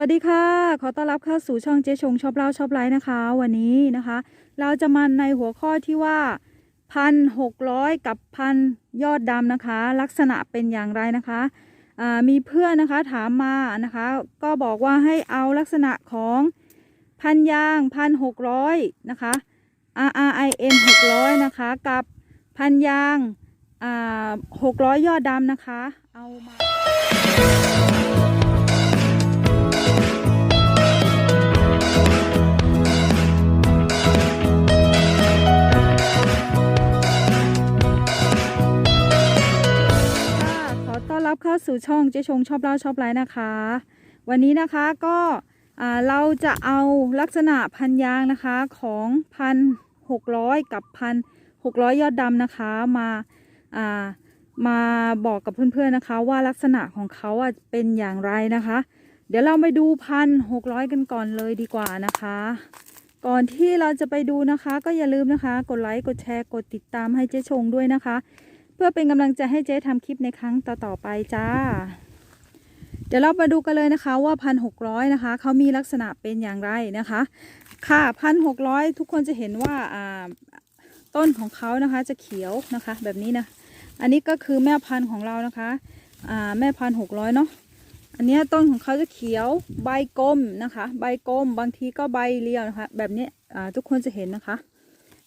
สวัสดีค่ะ ขอต้อนรับเข้าสู่ช่องเจ๊ชงชอบเล่าชอบไลฟ์นะคะ วันนี้นะคะ เราจะมาในหัวข้อที่ว่าพันหกร้อยกับพันยอดดำนะคะ ลักษณะเป็นอย่างไรนะคะมีเพื่อนนะคะถามมานะคะ ก็บอกว่าให้เอาลักษณะของพันยางพันหกร้อยนะคะ R R I N หกร้อยนะคะกับพันยางหกร้อยยอดดำนะคะ เอามา เข้าสู่ช่องเจ๊ชงชอบเล่าชอบไลฟ์นะคะ วันนี้นะคะก็เราจะเอาลักษณะพันยางนะคะของพันหกร้อยกับพันหกร้อยยอดดำนะคะมาามาบอกกับเพื่อนๆนะคะ ว่าลักษณะของเขาเป็นอย่างไรนะคะ เดี๋ยวเราไปดูพันหกร้อยกันก่อนเลยดีกว่านะคะ ก่อนที่เราจะไปดูนะคะ ก็อย่าลืมนะคะ กดไลค์กดแชร์กดติดตามให้เจ๊ชงด้วยนะคะ เพื่อเป็นกำลังใจให้เจ๊ทำคลิปในครั้งต่อๆไปจ้า เดี๋ยวเรามาดูกันเลยนะคะว่าพันหกร้อยนะคะเขามีลักษณะเป็นอย่างไรนะคะ ค่ะพันหกร้อยทุกคนจะเห็นว่าอ่าต้นของเขานะคะจะเขียวนะคะแบบนี้นะ อันนี้ก็คือแม่พันธุ์ของเรานะคะอ่าแม่พันหกร้อยเนาะอันนี้ต้นของเขาจะเขียวใบกลมนะคะ ใบกลมบางทีก็ใบเรียวนะคะ แบบนี้ทุกคนจะเห็นนะคะ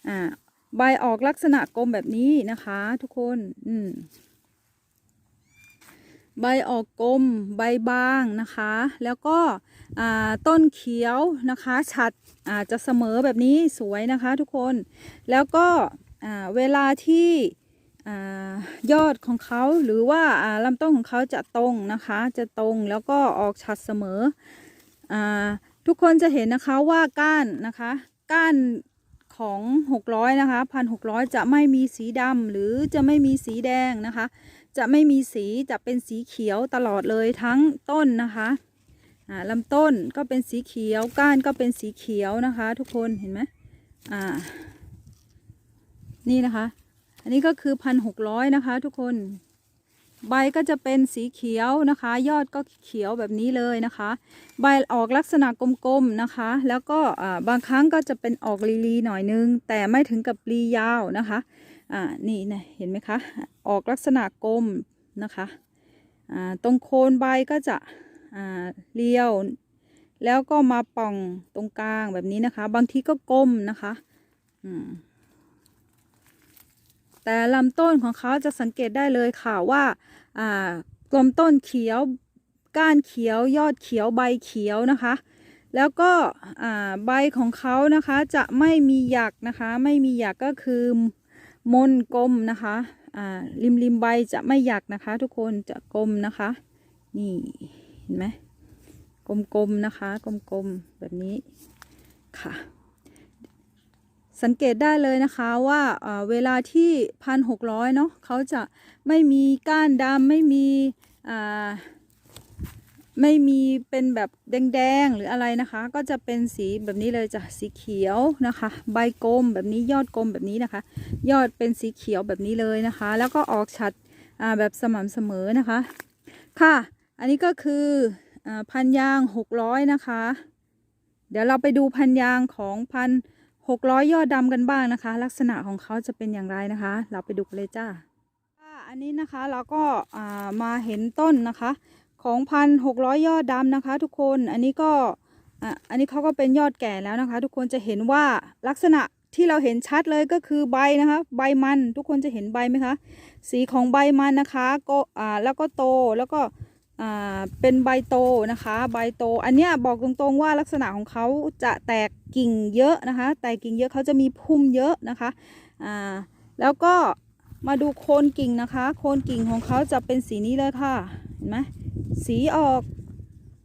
อ่า ใบออกลักษณะกลมแบบนี้นะคะ ทุกคน อืม ใบออกกลม ใบบางนะคะ แล้วก็อ่าต้นเขียวนะคะฉัดอาจะเสมอแบบนี้สวยนะคะ ทุกคน แล้วก็อ่าเวลาที่อยอดของเขาหรือว่าลำต้นของเขาจะตรงนะคะ จะตรงแล้วก็ออกฉัดเสมออทุกคนจะเห็นนะคะว่าก้านนะคะ ก้าน ของ 600 นะคะพันหกจะไม่มีสีดำหรือจะไม่มีสีแดงนะคะ จะไม่มีสีจะเป็นสีเขียวตลอดเลยทั้งต้นนะคะลำต้นก็เป็นสีเขียวก้านก็เป็นสีเขียวนะคะ ทุกคนเห็นไหมอ่า นี่นะคะ อันนี้ก็คือพันหกร้อยนะคะ ทุกคน ใบก็จะเป็นสีเขียวนะคะ ยอดก็เขียวแบบนี้เลยนะคะ ใบออกลักษณะกลมๆนะคะ แล้วก็บางครั้งก็จะเป็นออกลีๆหน่อยนึง แต่ไม่ถึงกับลียาวนะคะอ่านี่นะเห็นไหมคะออกลักษณะกลมนะคะอ่าตรงโคนใบก็จะอ่าเรียว แล้วก็มาป่องตรงกลางแบบนี้นะคะ บางทีก็กลมนะคะอืม แต่ลำต้นของเขาจะสังเกตได้เลยค่ะว่ากลมต้นเขียวก้านเขียวยอดเขียวใบเขียวนะคะ แล้วก็ใบของเขานะคะจะไม่มีหยักนะคะ ไม่มีหยักก็คือมนกลมนะคะริมริมใบจะไม่หยักนะคะ ทุกคนจะกลมนะคะ นี่เห็นไหมกลมๆนะคะ กลมๆแบบนี้ค่ะ สังเกตได้เลยนะคะว่าเวลาที่พันหกร้อยเนาะเขาจะไม่มีก้านดำไม่มีไม่มีเป็นแบบแดงๆหรืออะไรนะคะ ก็จะเป็นสีแบบนี้เลยจ้ะสีเขียวนะคะ ใบกลมแบบนี้ยอดกลมแบบนี้นะคะ ยอดเป็นสีเขียวแบบนี้เลยนะคะ แล้วก็ออกชัดแบบสม่ำเสมอนะคะ ค่ะ อันนี้ก็คืออพันยางหกร้อยนะคะ เดี๋ยวเราไปดูพันยางของพัน หกร้อยยอดดำกันบ้างนะคะ ลักษณะของเขาจะเป็นอย่างไรนะคะ เราไปดูกันเลยจ้าอันนี้นะคะเราก็มาเห็นต้นนะคะ ของพันหกร้อยยอดดำนะคะ ทุกคนอันนี้ก็อันนี้เขาก็เป็นยอดแก่แล้วนะคะ ทุกคนจะเห็นว่าลักษณะที่เราเห็นชัดเลยก็คือใบนะคะ ใบมันทุกคนจะเห็นใบไหมคะ สีของใบมันนะคะก็แล้วก็โตแล้วก็ เป็นใบโตนะคะ ใบโต อันเนี้ยบอกตรงๆว่าลักษณะของเขาจะแตกกิ่งเยอะนะคะ แตกกิ่งเยอะเขาจะมีพุ่มเยอะนะคะอ่าแล้วก็มาดูโคนกิ่งนะคะ โคนกิ่งของเขาจะเป็นสีนี้เลยค่ะ เห็นไหมสีออก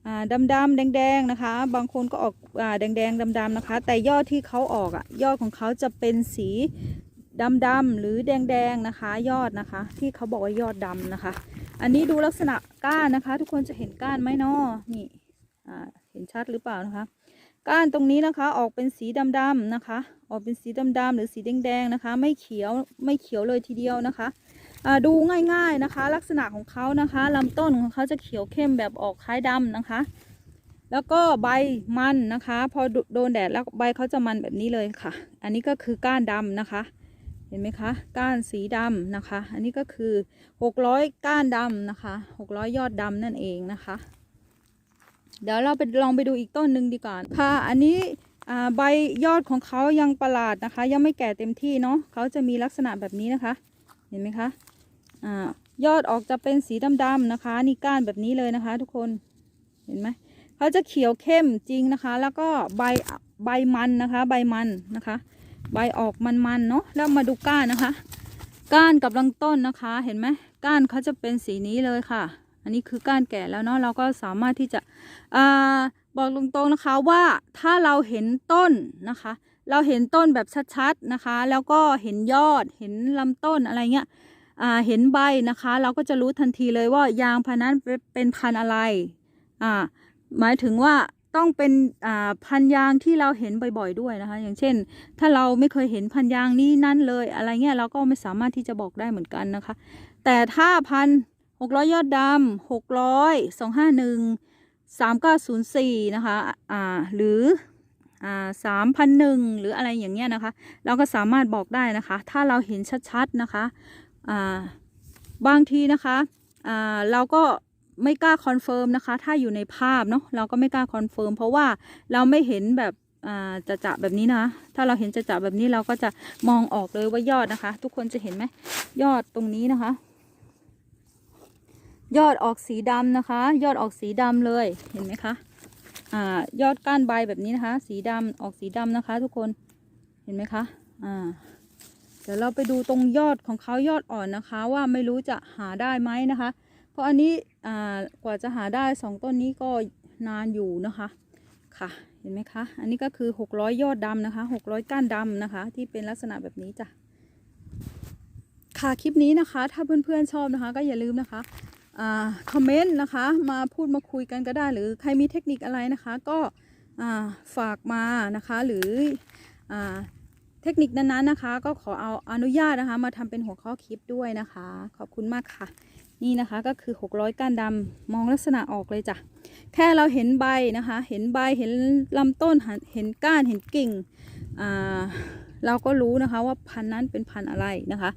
อ่าดำๆแดงนะคะ บางคนก็ออกอ่าแดงๆดำนะคะ แต่ยอดที่เขาออกอะยอดของเขาจะเป็นสีดำๆหรือแดงๆนะคะ ยอดนะคะ ที่เขาบอกว่ายอดดำนะคะ อันนี้ดูลักษณะก้านนะคะ ทุกคนจะเห็นก้านไหมเนาะนี่เห็นชัดหรือเปล่านะคะ ก้านตรงนี้นะคะออกเป็นสีดำๆนะคะ ออกเป็นสีดำๆหรือสีแดงๆนะคะ ไม่เขียวไม่เขียวเลยทีเดียวนะคะอ่าดูง่ายๆนะคะ ลักษณะของเขานะคะลำต้นของเขาจะเขียวเข้มแบบออกคล้ายดำนะคะ แล้วก็ใบมันนะคะ พอโดนแดดแล้วใบเขาจะมันแบบนี้เลยค่ะ อันนี้ก็คือก้านดำนะคะ เห็นไหมคะ ก้านสีดำนะคะ อันนี้ก็คือ 600 ก้านดำนะคะ 600 ยอดดำนั่นเองนะคะ เดี๋ยวเราไปลองไปดูอีกต้นหนึ่งดีกว่าค่ะ อันนี้ใบยอดของเขายังประหลาดนะคะ ยังไม่แก่เต็มที่เนาะเขาจะมีลักษณะแบบนี้นะคะ เห็นไหมคะอ่ายอดออกจะเป็นสีดำๆนะคะ นี่ก้านแบบนี้เลยนะคะ ทุกคนเห็นไหมเขาจะเขียวเข้มจริงนะคะ แล้วก็ใบใบมันนะคะ ใบมันนะคะ ใบออกมันๆเนาะแล้วมาดูก้านนะคะ ก้านกับลำต้นนะคะเห็นไหมก้านเขาจะเป็นสีนี้เลยค่ะ อันนี้คือก้านแก่แล้วเนาะเราก็สามารถที่จะอบอกตรงๆนะคะว่าถ้าเราเห็นต้นนะคะ เราเห็นต้นแบบชัดๆนะคะ แล้วก็เห็นยอดเห็นลำต้นอะไรเงี้ยเห็นใบนะคะ เราก็จะรู้ทันทีเลยว่ายางพันนั้นเป็นพันอะไรอ่าหมายถึงว่า ต้องเป็นพันยางที่เราเห็นบ่อย ๆด้วยนะคะ อย่างเช่น ถ้าเราไม่เคยเห็นพันยางนี้นั่นเลย อะไรเงี้ยเราก็ไม่สามารถที่จะบอกได้เหมือนกันนะคะ แต่ถ้าพันหกร้อยยอดดำหกร้อยสองห้าหนึ่งสามเก้าศูนย์สี่นะคะอ่าหรืออ่าสามพันหนึ่งหรืออะไรอย่างเงี้ยนะคะ เราก็สามารถบอกได้นะคะ ถ้าเราเห็นชัดๆนะคะอ่าบางทีนะคะอ่าเราก็ ไม่กล้าคอนเฟิร์มนะคะ ถ้าอยู่ในภาพเนาะเราก็ไม่กล้าคอนเฟิร์มเพราะว่าเราไม่เห็นแบบจะจะแบบนี้นะ ถ้าเราเห็นจะจะแบบนี้เราก็จะมองออกเลยว่ายอดนะคะ ทุกคนจะเห็นไหมยอดตรงนี้นะคะ ยอดออกสีดำนะคะ ยอดออกสีดำเลยเห็นไหมคะอ่ายอดก้านใบแบบนี้นะคะ สีดำออกสีดำนะคะ ทุกคนเห็นไหมคะอ่าเดี๋ยวเราไปดูตรงยอดของเขายอดอ่อนนะคะ ว่าไม่รู้จะหาได้ไหมนะคะ ราะอันนี้อ่ากว่าจะหาได้สองต้นนี้ก็นานอยู่นะคะค่ะเห็นไหมคะ อันนี้ก็คือ 600 ยอดดำนะคะ 600 ก้านดำนะคะ ที่เป็นลักษณะแบบนี้จ้ะค่ะคลิปนี้นะคะ ถ้าเพื่อนๆชอบนะคะ ก็อย่าลืมนะคะอ่าคอมเมนต์นะคะ มาพูดมาคุยกันก็ได้ หรือใครมีเทคนิคอะไรนะคะ ก็อ่าฝากมานะคะ หรืออ่าเทคนิคนั้นๆนะคะ ก็ขอเอาอนุญาตนะคะ มาทำเป็นหัวข้อคลิปด้วยนะคะ ขอบคุณมากค่ะ นี่นะคะก็คือ 600 ก้านดำมองลักษณะออกเลยจ้ะ แค่เราเห็นใบนะคะ เห็นใบเห็นลำต้นเห็นก้านเห็นกิ่งอ่าเราก็รู้นะคะว่าพันธุ์นั้นเป็นพันธุ์อะไรนะคะ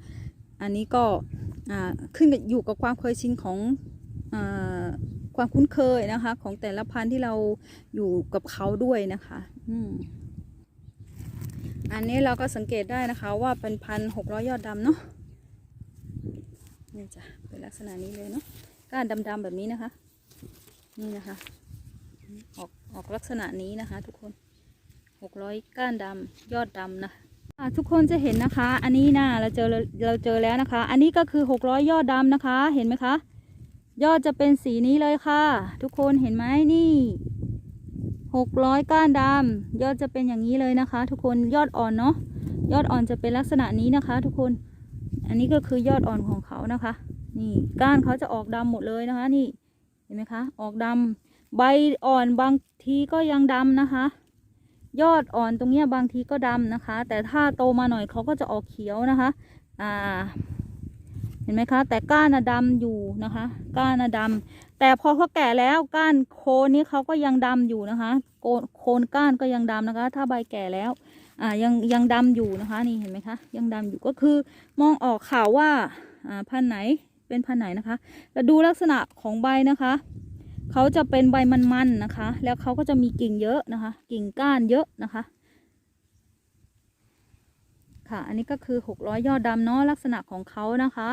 อันนี้ก็ขึ้นอยู่กับความเคยชินของอความคุ้นเคยนะคะ ของแต่ละพันธุ์ที่เราอยู่กับเขาด้วยนะคะอันนี้เราก็สังเกตได้นะคะว่าเป็นพันหกร้อยยอดดำเนาะ นี่จ้ะเป็นลักษณะนี้เลยเนาะก้านดำๆแบบนี้นะคะ นี่นะคะ ออกออกลักษณะนี้นะคะ ทุกคนหกร้อยก้านดำยอดดำนะทุกคนจะเห็นนะคะ อันนี้นะเราเจอเราเจอแล้วนะคะ อันนี้ก็คือหกร้อยยอดดำนะคะ เห็นไหมคะ ยอดจะเป็นสีนี้เลยค่ะ ทุกคนเห็นไหมนี่หกร้อยก้านดำยอดจะเป็นอย่างนี้เลยนะคะ ทุกคนยอดอ่อนเนาะยอดอ่อนจะเป็นลักษณะนี้นะคะ ทุกคน อันนี้ก็คือยอดอ่อนของเขานะคะ นี่ก้านเขาจะออกดำหมดเลยนะคะ นี่เห็นไหมคะ ออกดำใบอ่อนบางทีก็ยังดำนะคะ ยอดอ่อนตรงเนี้ยบางทีก็ดำนะคะ แต่ถ้าโตมาหน่อยเขาก็จะออกเขียวนะคะ อ่า เห็นไหมคะ แต่ก้านอะดำอยู่นะคะ ก้านอะดำแต่พอเขาแก่แล้วก้านโคนนี้เขาก็ยังดำอยู่นะคะโคนโคนก้านก็ยังดำนะคะ ถ้าใบแก่แล้ว อ่ายังยังดำอยู่นะคะ นี่เห็นไหมคะ ยังดำอยู่ก็คือมองออกข่าวว่าอ่าพันไหนเป็นพันไหนนะคะแล้วดูลักษณะของใบนะคะเขาจะเป็นใบมันๆนะคะ แล้วเขาก็จะมีกิ่งเยอะนะคะ กิ่งก้านเยอะนะคะ ค่ะ อันนี้ก็คือ 600 ยอดดำเนาะลักษณะของเขานะคะ